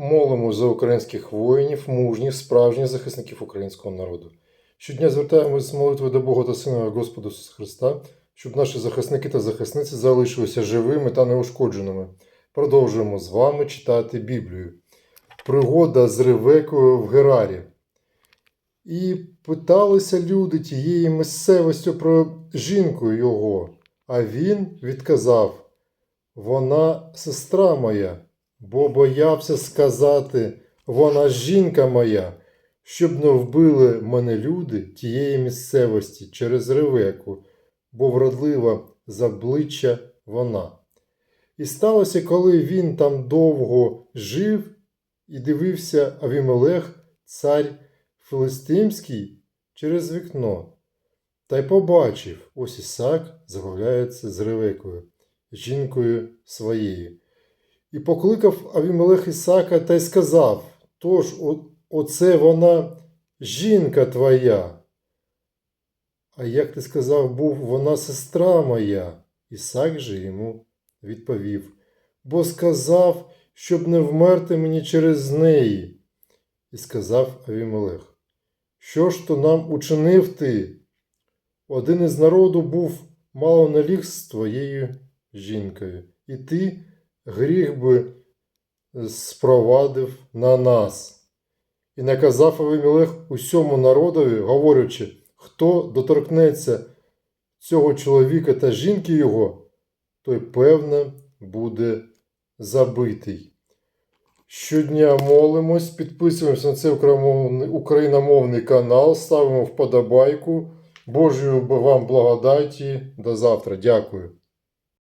Молимо за українських воїнів, мужніх, справжніх захисників українського народу. Щодня звертаємось з молитвою до Бога та Сина Господа Ісуса Христа, щоб наші захисники та захисниці залишилися живими та неушкодженими. Продовжуємо з вами читати Біблію. Пригода з Ревекою в Герарі. І питалися люди тієї місцевості про жінку його, а він відказав: Вона сестра моя, бо боявся сказати, вона жінка моя, щоб не вбили мене люди тієї місцевості через Ревеку, бо вродлива з обличчя вона. І сталося, коли він там довго жив і дивився Авімелех, цар Филистимський, через вікно, та й побачив, ось Ісак згуляється з Ревекою, жінкою своєю. І покликав Авімелех Ісака та й сказав: Тож, оце вона жінка твоя. А як ти сказав, був вона сестра моя. Ісак же йому відповів, бо сказав, щоб не вмерти мені через неї. І сказав Авімелех, що ж то нам учинив ти? Один із народу був мало не ліг з твоєю жінкою, і ти гріх би спровадив на нас. І наказав Авімелех усьому народові, говорячи, хто доторкнеться цього чоловіка та жінки його, той певне буде забитий. Щодня молимось, підписуємося на цей україномовний- канал, ставимо вподобайку. Божої вам благодаті. До завтра. Дякую.